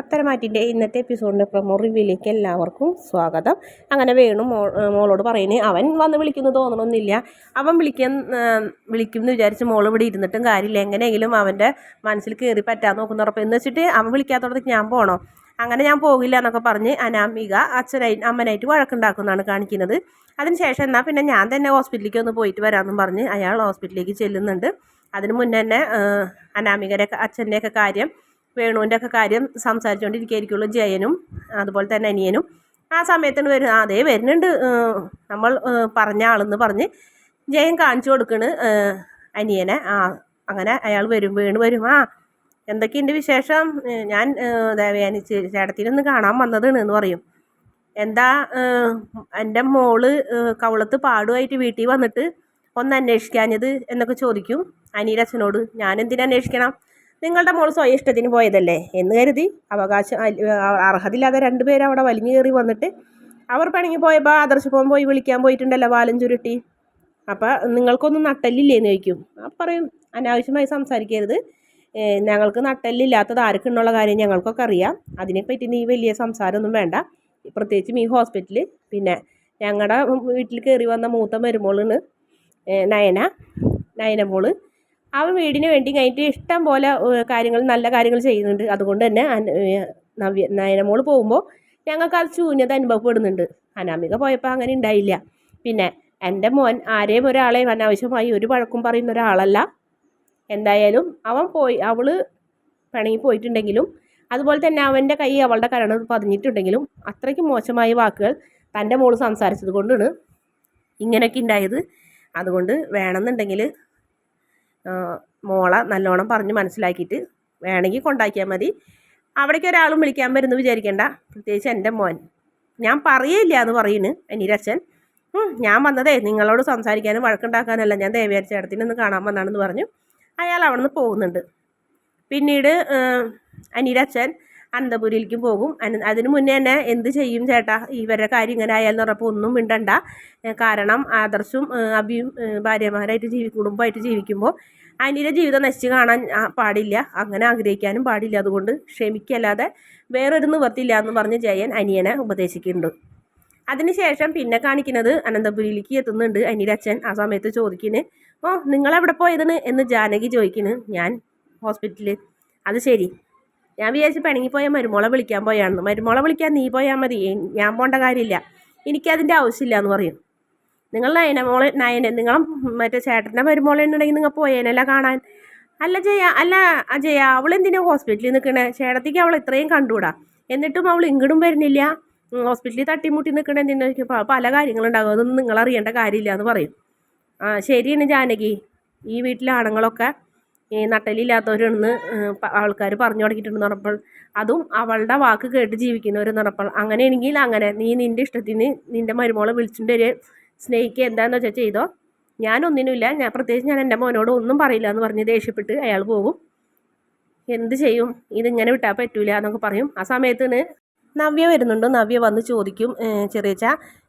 പത്തരമാറ്റിന്റെ ഇന്നത്തെ എപ്പിസോഡിന്റെ പ്രൊമോ റിവ്യൂലേക്ക് എല്ലാവർക്കും സ്വാഗതം. അങ്ങനെ വേണു മോ മോളോട് പറയുന്നത് അവൻ വന്ന് വിളിക്കുന്നു തോന്നണമെന്നില്ല അവൻ വിളിക്കാൻ വിളിക്കും എന്ന് വിചാരിച്ച് മോൾ ഇവിടെ ഇരുന്നിട്ടും കാര്യമില്ല. എങ്ങനെയെങ്കിലും അവന്റെ മനസ്സിൽ കയറി പറ്റാൻ നോക്കുന്ന ഉറപ്പ് എന്ന് വെച്ചിട്ട് അവൻ വിളിക്കാത്തടത്തേക്ക് ഞാൻ പോകണോ അങ്ങനെ ഞാൻ പോകില്ല എന്നൊക്കെ പറഞ്ഞ് അനാമിക അച്ഛനായി അമ്മനായിട്ട് വഴക്കുണ്ടാക്കുന്നതാണ് കാണിക്കുന്നത്. അതിനുശേഷം എന്നാൽ പിന്നെ ഞാൻ തന്നെ ഹോസ്പിറ്റലിലേക്ക് ഒന്ന് പോയിട്ട് വരാമെന്നും പറഞ്ഞ് അയാൾ ഹോസ്പിറ്റലിലേക്ക് ചെല്ലുന്നുണ്ട്. അതിന് മുന്നേ തന്നെ അനാമികരെ അച്ഛന്റെയൊക്കെ കാര്യം വേണുവിന്റെ ഒക്കെ കാര്യം സംസാരിച്ചുകൊണ്ടിരിക്കുകയായിരിക്കുള്ളൂ ജയനും അതുപോലെ തന്നെ അനിയനും. ആ സമയത്തിന് വരും അതേ വരുന്നുണ്ട് നമ്മൾ പറഞ്ഞ ആളെന്ന് പറഞ്ഞ് ജയൻ കാണിച്ചു കൊടുക്കണ് അനിയനെ. ആ അങ്ങനെ അയാൾ വരും വേണു വരും. ആ എന്തൊക്കെയുണ്ട് വിശേഷം? ഞാൻ ദേവയാനിച്ച് ചേട്ടത്തിനൊന്ന് കാണാൻ വന്നതാണ് എന്ന് പറയും. എന്താ എന്റെ മോൾ കവളത്ത് പാടുമായിട്ട് വീട്ടിൽ വന്നിട്ട് ഒന്ന് അന്വേഷിക്കാഞ്ഞത് എന്നൊക്കെ ചോദിക്കും അനിയരച്ഛനോട് ഞാൻ എന്തിനു അന്വേഷിക്കണം? നിങ്ങളുടെ മോൾ സ്വയം ഇഷ്ടത്തിന് പോയതല്ലേ? എന്ന് കരുതി അവകാശം അർഹതയില്ലാതെ രണ്ടുപേരും അവിടെ വലിഞ്ഞു കയറി വന്നിട്ട് അവർ പണിങ്ങി പോയപ്പോൾ ആദർശ പോകാൻ പോയി വിളിക്കാൻ പോയിട്ടുണ്ടല്ലോ വാലം ചുരുട്ടി. അപ്പോൾ നിങ്ങൾക്കൊന്നും നട്ടല്ലില്ലേന്ന് ചോദിക്കും. അപ്പം പറയും അനാവശ്യമായി സംസാരിക്കരുത്. ഞങ്ങൾക്ക് നട്ടല്ലില്ലാത്തത് ആർക്കെന്നുള്ള കാര്യം ഞങ്ങൾക്കൊക്കെ അറിയാം. അതിനെപ്പറ്റി നീ വലിയ സംസാരമൊന്നും വേണ്ട. പ്രത്യേകിച്ചും ഈ ഹോസ്പിറ്റലിൽ പിന്നെ ഞങ്ങളുടെ വീട്ടിൽ കയറി വന്ന മൂത്ത മരുമോളാണ് നയന നയന. മോൾ അവൻ വീടിന് വേണ്ടി കഴിഞ്ഞിട്ട് ഇഷ്ടം പോലെ കാര്യങ്ങൾ നല്ല കാര്യങ്ങൾ ചെയ്യുന്നുണ്ട്. അതുകൊണ്ട് തന്നെ നവ്യ നയനമോൾ പോകുമ്പോൾ ഞങ്ങൾക്ക് അത് ശൂന്യത അനുഭവപ്പെടുന്നുണ്ട്. അനാമിക പോയപ്പോൾ അങ്ങനെ ഉണ്ടായില്ല. പിന്നെ എന്റെ മോൻ ആരെയും ഒരാളെയും അനാവശ്യമായി ഒരു വഴക്കും പറയുന്ന ഒരാളല്ല. എന്തായാലും അവൻ പോയി അവൾ പിണങ്ങി പോയിട്ടുണ്ടെങ്കിലും അതുപോലെ തന്നെ അവന്റെ കൈ അവളുടെ കരണ പതിഞ്ഞിട്ടുണ്ടെങ്കിലും അത്രയ്ക്ക് മോശമായ വാക്കുകൾ തന്റെ മോൾ സംസാരിച്ചത് കൊണ്ടാണ് ഇങ്ങനെയൊക്കെ ഉണ്ടായത്. അതുകൊണ്ട് വേണമെന്നുണ്ടെങ്കിൽ മോളെ നല്ലോണം പറഞ്ഞ് മനസ്സിലാക്കിയിട്ട് വേണമെങ്കിൽ കൊണ്ടാക്കിയാൽ മതി. അവിടേക്ക് ഒരാളും വിളിക്കാൻ വരുന്നു വിചാരിക്കേണ്ട. പ്രത്യേകിച്ച് എന്റെ മോൻ. ഞാൻ പറയില്ല എന്ന് പറയുന്നു അനിരച്ഛൻ ഞാൻ വന്നതേ നിങ്ങളോട് സംസാരിക്കാനും വഴക്കുണ്ടാക്കാനല്ല. ഞാൻ ദേവിയാർ ചേട്ടത്തിനെ ഒന്ന് കാണാൻ വന്നാണെന്ന് പറഞ്ഞു. അയാൾ അവിടെ നിന്ന് പോകുന്നുണ്ട്. പിന്നീട് അനിരച്ഛൻ അനന്തപുരിയിലേക്കും പോകും. അതിന് മുന്നേ തന്നെ എന്ത് ചെയ്യും ചേട്ടാ? ഇവരുടെ കാര്യം ഇങ്ങനെ ആയാലെന്ന് പറഞ്ഞപ്പോൾ ഒന്നും മിണ്ടണ്ട. കാരണം ആദർശും അബിയും ഭാര്യമാരായിട്ട് ജീവി കുടുംബമായിട്ട് ജീവിക്കുമ്പോൾ അനിയുടെ ജീവിതം നശിച്ച് കാണാൻ പാടില്ല. അങ്ങനെ ആഗ്രഹിക്കാനും പാടില്ല. അതുകൊണ്ട് ക്ഷമിക്കല്ലാതെ വേറൊരു നിവർത്തില്ല എന്ന് പറഞ്ഞ് ജയൻ അനിയനെ ഉപദേശിക്കുന്നുണ്ട്. അതിനുശേഷം പിന്നെ കാണിക്കുന്നത് അനന്തപുരിയിലേക്ക് എത്തുന്നുണ്ട് അനിയുടെ അച്ഛൻ. ആ സമയത്ത് ചോദിക്കുന്നു ഓ നിങ്ങളെവിടെ പോയതെന്ന് എന്ന് ജാനകി ചോദിക്കുന്നു ഞാൻ ഹോസ്പിറ്റലിൽ അത് ശരി. ഞാൻ വിചാരിച്ചു പിണങ്ങിപ്പോയ മരുമോളെ വിളിക്കാൻ പോയാണെന്ന്. മരുമോളെ വിളിക്കാൻ നീ പോയാൽ മതി. ഞാൻ പോകേണ്ട കാര്യമില്ല. എനിക്കതിന്റെ ആവശ്യമില്ല എന്ന് പറയും. നിങ്ങൾ നയന മോളെ നയന നിങ്ങൾ മറ്റേ ചേട്ടന്റെ മരുമോളെ ഉണ്ടെങ്കിൽ നിങ്ങൾ പോയേനല്ല കാണാൻ? അല്ല ജയ അല്ല അജയ അവൾ എന്തിനാ ഹോസ്പിറ്റലിൽ നിൽക്കണേ ചേട്ടത്തിക്ക് അവൾ ഇത്രയും കണ്ടുകൂടാ? എന്നിട്ടും അവൾ ഇങ്ങോട്ടും വരുന്നില്ല. ഹോസ്പിറ്റലിൽ തട്ടിമുട്ടി നിൽക്കണേ എന്തിനാ? പല കാര്യങ്ങളുണ്ടാകും അതൊന്നും നിങ്ങൾ അറിയേണ്ട കാര്യമില്ല എന്ന് പറയും. ആ ശരിയാണ് ജാനകി. ഈ വീട്ടിലെ ആണുങ്ങളൊക്കെ നട്ടലില്ലാത്തവരെന്ന് ആൾക്കാർ പറഞ്ഞു തുടങ്ങിയിട്ടുണ്ട് നടപ്പോൾ അതും അവളുടെ വാക്ക് കേട്ട് ജീവിക്കുന്നവരെന്ന് നടപ്പോൾ അങ്ങനെയാണെങ്കിൽ അങ്ങനെ നീ നിന്റെ ഇഷ്ടത്തിന് നിന്റെ മരുമോളെ വിളിച്ചിട്ട് ഒരു സ്നേഹിക്കുക എന്താണെന്ന് വെച്ചാൽ ചെയ്തോ. ഞാനൊന്നിനുമില്ല ഞാൻ പ്രത്യേകിച്ച് ഞാൻ എന്റെ മോനോട് ഒന്നും പറയില്ല എന്ന് പറഞ്ഞ് ദേഷ്യപ്പെട്ട് അയാൾ പോകും എന്ത് ചെയ്യും? ഇതിങ്ങനെ വിട്ടാൽ പറ്റൂല എന്നൊക്കെ പറയും. ആ സമയത്തിന് നവ്യ വരുന്നുണ്ട്. നവ്യ വന്ന് ചോദിക്കും ചെറിയച്ച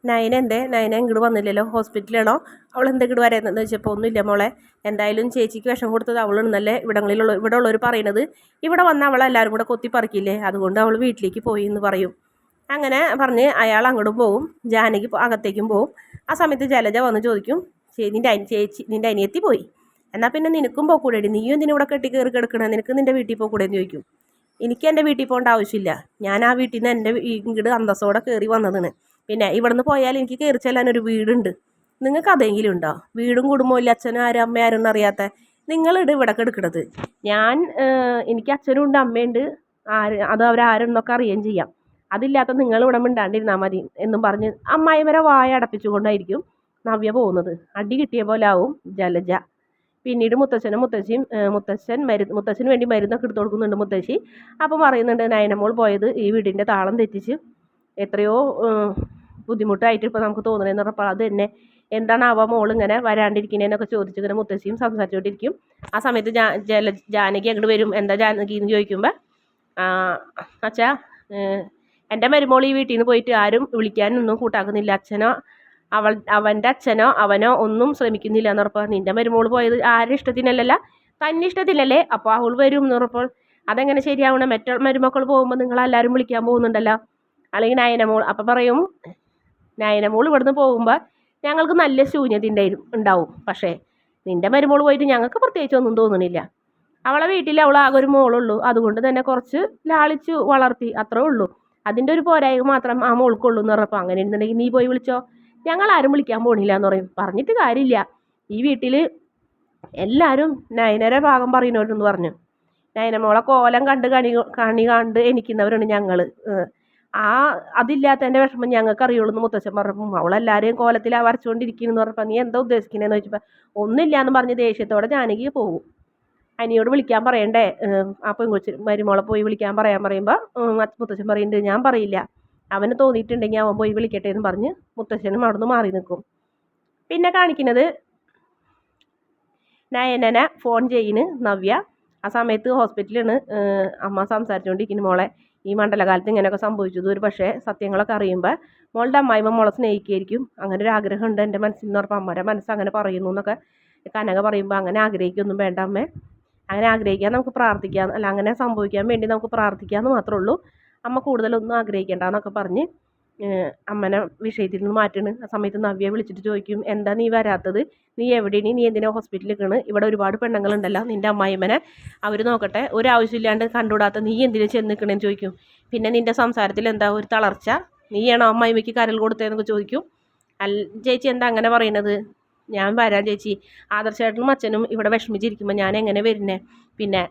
നയന എന്തേ? നയന ഇങ്ങോട്ട് വന്നില്ലല്ലോ ഹോസ്പിറ്റലാണോ അവൾ എന്താ ഇങ്ങോട്ട് വരാമെന്ന് വെച്ചപ്പോൾ ഒന്നുമില്ല മോളെ എന്തായാലും ചേച്ചിക്ക് വിഷം കൊടുത്തത് അവളുണ്ടല്ലേ ഇവിടങ്ങളിലുള്ള ഇവിടെ ഉള്ളവർ പറയുന്നത് ഇവിടെ വന്ന അവൾ എല്ലാവരും കൂടെ കൊത്തിപ്പറിക്കില്ലേ അതുകൊണ്ട് അവൾ വീട്ടിലേക്ക് പോയി എന്ന് പറയും. അങ്ങനെ പറഞ്ഞ് അയാൾ അങ്ങോട്ടും പോവും ജാനകി അകത്തേക്കും പോവും. ആ സമയത്ത് ജലജ വന്ന് ചോദിക്കും നിന്റെ അനി ചേച്ചി നിന്റെ അനിയത്തി പോയി? എന്നാൽ പിന്നെ നിനക്കും പോക്കൂടെ നീയും എന്തിനും ഇവിടെ കെട്ടി കയറി കിടക്കണേ? നിനക്ക് നിന്റെ വീട്ടിൽ പോക്കൂടെ എന്ന് ചോദിക്കും. എനിക്ക് എന്റെ വീട്ടിൽ പോകേണ്ട ആവശ്യമില്ല. ഞാൻ ആ വീട്ടിൽ നിന്ന് എന്റെ ഇങ്ങോട്ട് അന്തസ്സോടെ കയറി വന്നതാണ്. പിന്നെ ഇവിടെ നിന്ന് പോയാൽ എനിക്ക് കയറി ചെല്ലാൻ ഒരു വീടുണ്ട്. നിങ്ങൾക്ക് അതെങ്കിലും ഉണ്ടോ? വീടും കുടുംബവും ഇല്ല? അച്ഛനും ആരും അമ്മ ആരും അറിയാത്ത? നിങ്ങളിട് ഇവിടെ എടുക്കണത്. ഞാൻ എനിക്ക് അച്ഛനും ഉണ്ട് അമ്മയുണ്ട്. ആര് അത് അവരാരെന്നൊക്കെ അറിയുകയും ചെയ്യാം. അതില്ലാത്ത നിങ്ങൾ ഇവിടെ മിണ്ടാണ്ടിരുന്നാൽ മതി എന്നും പറഞ്ഞ് അമ്മായിവരെ വായ അടപ്പിച്ചുകൊണ്ടായിരിക്കും നവ്യ പോകുന്നത്. അടി കിട്ടിയ പോലെ ആവും ജലജ. പിന്നീട് മുത്തച്ഛനും മുത്തശ്ശിയും മുത്തശ്ശൻ മരുന്ന് മുത്തശ്ശന് വേണ്ടി മരുന്നൊക്കെ എടുത്തു കൊടുക്കുന്നുണ്ട് മുത്തശ്ശി. അപ്പം പറയുന്നുണ്ട് നയനമോൾ പോയത് ഈ വീടിന്റെ താളം തെറ്റിച്ച് എത്രയോ ബുദ്ധിമുട്ടായിട്ട് ഇപ്പോൾ നമുക്ക് തോന്നണേന്ന് പറഞ്ഞപ്പോൾ അത് തന്നെ. എന്താണ് അവ മോൾ ഇങ്ങനെ വരാണ്ടിരിക്കണേന്നൊക്കെ ചോദിച്ചു ഇങ്ങനെ മുത്തശ്ശിയും സംസാരിച്ചുകൊണ്ടിരിക്കും ആ സമയത്ത് ജാ ജല ജാനകി അങ്ങോട്ട് വരും. എന്താ ജാനകി എന്ന് ചോദിക്കുമ്പോൾ അച്ഛാ എന്റെ മരുമോൾ ഈ വീട്ടിൽ നിന്ന് പോയിട്ട് ആരും വിളിക്കാനൊന്നും കൂട്ടാക്കുന്നില്ല. അച്ഛനോ അവൾ അവന്റെ അച്ഛനോ അവനോ ഒന്നും ശ്രമിക്കുന്നില്ല എന്ന് ഉറപ്പോൾ നിന്റെ മരുമോൾ പോയത് ആരുടെ ഇഷ്ടത്തിനല്ലല്ല? തന്നെ ഇഷ്ടത്തിനല്ലേ? അപ്പോൾ അവൾ വരും എന്ന് ഉറപ്പോൾ അതെങ്ങനെ ശരിയാവണം? മറ്റോ മരുമക്കൾ പോകുമ്പോൾ നിങ്ങളെല്ലാവരും വിളിക്കാൻ പോകുന്നുണ്ടല്ലോ? അല്ലെങ്കിൽ നയനമോൾ അപ്പം പറയും നയനമോൾ ഇവിടുന്ന് പോകുമ്പോൾ ഞങ്ങൾക്ക് നല്ല ശൂന്യത ഉണ്ടാവും. പക്ഷേ നിന്റെ മരുമോൾ പോയിട്ട് ഞങ്ങൾക്ക് പ്രത്യേകിച്ച് ഒന്നും തോന്നുന്നില്ല അവളെ വീട്ടിൽ അവൾ ആകെ ഒരു മോളുള്ളൂ. അതുകൊണ്ട് തന്നെ കുറച്ച് ലാളിച്ചു വളർത്തി അത്രേ ഉള്ളൂ. അതിന്റെ ഒരു പോരായ്മ മാത്രം ആ മോൾക്കുള്ളൂ എന്ന് പറഞ്ഞപ്പോൾ അങ്ങനെ ഇരുന്നുണ്ടെങ്കിൽ നീ പോയി വിളിച്ചോ? ഞങ്ങൾ ആരും വിളിക്കാൻ പോണില്ല എന്ന് പറയും. പറഞ്ഞിട്ട് കാര്യമില്ല. ഈ വീട്ടിൽ എല്ലാവരും നയനര ഭാഗം പറയുന്നവരെന്ന് പറഞ്ഞു. നയനമോളെ കോലം കണ്ട് കണി കണി കണ്ട് എനിക്കുന്നവരാണ് ഞങ്ങൾ ആ അതില്ലാത്തതിന്റെ വിഷമം ഞങ്ങൾക്ക് അറിയുള്ളൂ എന്ന് മുത്തച്ഛൻ പറഞ്ഞപ്പോൾ അവളെല്ലാവരെയും കോലത്തിൽ വരച്ചുകൊണ്ടിരിക്കുന്നു പറഞ്ഞപ്പോൾ നീ എന്താ ഉദ്ദേശിക്കുന്നതെന്ന് ചോദിച്ചപ്പോൾ ഒന്നുമില്ല എന്ന് പറഞ്ഞ് ദേഷ്യത്തോടെ ജാനകി പോകും. അനിയോട് വിളിക്കാൻ പറയണ്ടേ? ആ പെൺകൊച്ച് മരുമോളെ പോയി വിളിക്കാൻ പറയാൻ പറയുമ്പോൾ മുത്തച്ഛൻ പറയുന്നുണ്ട് ഞാൻ പറയില്ല. അവന് തോന്നിയിട്ടുണ്ടെങ്കിൽ അവൻ പോയി വിളിക്കട്ടെ എന്ന് പറഞ്ഞ് മുത്തശ്ശനും അവിടുന്ന് മാറി നിൽക്കും പിന്നെ കാണിക്കുന്നത് നയനന ഫോൺ ചെയ്യുന്നു നവ്യ. ആ സമയത്ത് ഹോസ്പിറ്റലിലാണ് അമ്മ സംസാരിച്ചുകൊണ്ടിരിക്കുന്നു മോളെ. ഈ മണ്ഡലകാലത്ത് ഇങ്ങനെയൊക്കെ സംഭവിച്ചത് ഒരു പക്ഷേ സത്യങ്ങളൊക്കെ അറിയുമ്പോൾ മോളുടെ അമ്മായിമ്മ മോളെ സ്നേഹിക്കുകയായിരിക്കും അങ്ങനെ ഒരു ആഗ്രഹം ഉണ്ട് എന്റെ മനസ്സിൽ നിന്ന് പറഞ്ഞപ്പോൾ അമ്മയുടെ മനസ്സ് അങ്ങനെ പറയുന്നു എന്നൊക്കെ കനക പറയുമ്പോൾ അങ്ങനെ ആഗ്രഹിക്കൊന്നും വേണ്ട അമ്മേ. അങ്ങനെ ആഗ്രഹിക്കാൻ നമുക്ക് പ്രാർത്ഥിക്കാം അല്ല അങ്ങനെ സംഭവിക്കാൻ വേണ്ടി നമുക്ക് പ്രാർത്ഥിക്കാമെന്ന് മാത്രമേ ഉള്ളൂ. അമ്മ കൂടുതലൊന്നും ആഗ്രഹിക്കേണ്ട എന്നൊക്കെ പറഞ്ഞ് അമ്മനെ വിഷയത്തിൽ നിന്ന് മാറ്റണ്. ആ സമയത്ത് നവ്യ വിളിച്ചിട്ട് ചോദിക്കും എന്താ നീ വരാത്തത്? നീ എവിടെയാണ് നീ എന്തിനാ ഹോസ്പിറ്റലിൽ ഇവിടെ ഒരുപാട് പെണ്ണുങ്ങളുണ്ടല്ലോ നിന്റെ അമ്മായിമ്മനെ അവർ നോക്കട്ടെ ഒരാവശ്യമില്ലാണ്ട് കണ്ടുവിടാത്ത നീ എന്തിനാ ചെന്ന് നിൽക്കണേന്ന് ചോദിക്കും. പിന്നെ നിന്റെ സംസാരത്തിൽ എന്താ ഒരു തളർച്ച? നീയാണോ അമ്മായിമ്മയ്ക്ക് കരൽ കൊടുത്തതെന്നൊക്കെ ചോദിക്കും. അല്ല ചേച്ചി എന്താ അങ്ങനെ പറയുന്നത്? ഞാൻ വരാം ചേച്ചി. ആദർശേട്ടനും അച്ഛനും ഇവിടെ വിഷമിച്ചിരിക്കുമ്പോൾ ഞാൻ എങ്ങനെ വരുന്നേ? പിന്നെ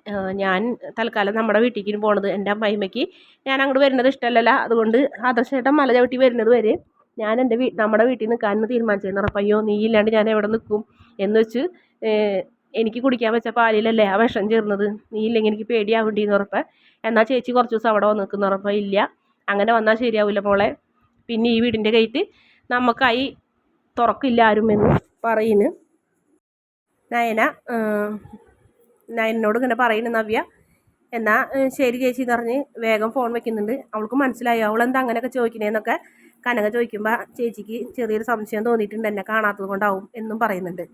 ഞാൻ തൽക്കാലം നമ്മുടെ വീട്ടിലേക്ക് പോണത്. എന്റെ അമ്മായിമ്മയ്ക്ക് ഞാൻ അങ്ങോട്ട് വരുന്നത് ഇഷ്ടമല്ലല്ലോ. അതുകൊണ്ട് ആദർശേട്ടൻ മല ചവിട്ടി വരുന്നത് വരെ ഞാൻ എന്റെ വീ നമ്മുടെ വീട്ടിൽ നിൽക്കാനെന്ന് തീരുമാനിച്ചതെന്ന് ഉറപ്പ്. അയ്യോ നീ ഇല്ലാണ്ട് ഞാൻ എവിടെ നിൽക്കും? എന്ന് വെച്ച് എനിക്ക് കുടിക്കാൻ വെച്ച പാലിലല്ലേ ആ വിഷം ചേർന്നത്? നീ ഇല്ലെങ്കിൽ എനിക്ക് പേടിയാവേണ്ടിന്ന് ഉറപ്പ്. എന്നാൽ ചേച്ചി കുറച്ച് ദിവസം അവിടെ വന്ന് നിൽക്കുന്ന ഉറപ്പ്. ഇല്ല അങ്ങനെ വന്നാൽ ശരിയാവില്ല മോളെ. പിന്നെ ഈ വീടിന്റെ കയറ്റ് നമുക്കായി തുറക്കില്ല ആരും എന്ന് പറയുന്നു നയന നയനോട് ഇങ്ങനെ പറയുന്നു നവ്യ. എന്നാൽ ശരി ചേച്ചി എന്ന് പറഞ്ഞ് വേഗം ഫോൺ വെക്കുന്നുണ്ട്. അവൾക്ക് മനസ്സിലായി? അവളെന്താ അങ്ങനെയൊക്കെ ചോദിക്കണേന്നൊക്കെ കനക ചോദിക്കുമ്പോൾ ചേച്ചിക്ക് ചെറിയൊരു സംശയം തോന്നിയിട്ടുണ്ട്. എന്നെ കാണാത്തത് കൊണ്ടാവും എന്നും പറയുന്നുണ്ട്.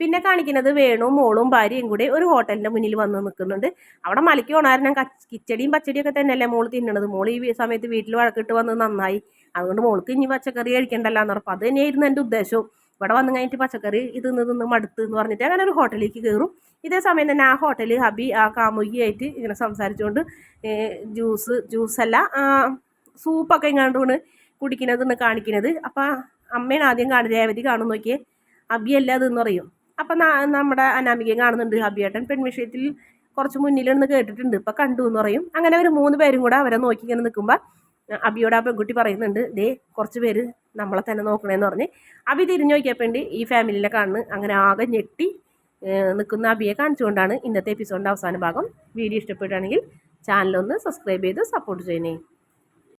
പിന്നെ കാണിക്കുന്നത് വേണു മോളും ഭാര്യയും കൂടി ഒരു ഹോട്ടലിന്റെ മുന്നിൽ വന്ന് നിൽക്കുന്നുണ്ട്. അവിടെ മലയ്ക്ക് ഞാൻ കിച്ചടിയും പച്ചടിയൊക്കെ തന്നെയല്ലേ മോൾ തിന്നണത്? മോൾ ഈ സമയത്ത് വീട്ടിൽ വഴക്കിട്ട് വന്ന് നന്നായി. അതുകൊണ്ട് മോൾക്ക് ഇനി പച്ചക്കറി കഴിക്കണ്ടല്ലോ എന്ന് ഉറപ്പ്. അത് തന്നെയായിരുന്നു എന്റെ ഉദ്ദേശവും. ഇവിടെ വന്നു കഴിഞ്ഞിട്ട് പച്ചക്കറി ഇത് നിന്ന് മടുത്ത് എന്ന് പറഞ്ഞിട്ട് അങ്ങനെ ഒരു ഹോട്ടലിലേക്ക് കയറും. ഇതേ സമയം തന്നെ ആ ഹോട്ടലിൽ ഹബി ആ കാമുകിയായിട്ട് ഇങ്ങനെ സംസാരിച്ചുകൊണ്ട് ജ്യൂസ് ജ്യൂസല്ല സൂപ്പൊക്കെ ഇങ്ങാണ്ടാണ് കുടിക്കുന്നതെന്ന് കാണിക്കുന്നത്. അപ്പം അമ്മയാണ് ആദ്യം കാണുന്നത് രേവതി കാണും നോക്കിയേ. ഹബി അല്ല അതെന്ന് പറയും. അപ്പം നമ്മുടെ അനാമികയും കാണുന്നുണ്ട് ഹബിയേട്ടൻ പെൺവിഷയത്തിൽ കുറച്ച് മുന്നിലെന്ന് കേട്ടിട്ടുണ്ട്. ഇപ്പം കണ്ടു എന്ന് പറയും. അങ്ങനെ ഒരു മൂന്ന് പേരും കൂടെ അവരെ നോക്കി ഇങ്ങനെ നിൽക്കുമ്പോൾ അബിയോട് ആ പെൺകുട്ടി പറയുന്നുണ്ട് ദേ കുറച്ച് പേര് നമ്മളെ തന്നെ നോക്കണേന്ന് പറഞ്ഞ്. അബി തിരിഞ്ഞു നോക്കിയപ്പോൾ ഈ ഫാമിലിനെ കാണുന്നു അങ്ങനെ ആകെ ഞെട്ടി നിൽക്കുന്ന അബിയെ കാണിച്ചുകൊണ്ടാണ് ഇന്നത്തെ എപ്പിസോഡിന്റെ അവസാന ഭാഗം. വീഡിയോ ഇഷ്ടപ്പെടുകയാണെങ്കിൽ ചാനലൊന്ന് സബ്സ്ക്രൈബ് ചെയ്ത് സപ്പോർട്ട് ചെയ്യണേ.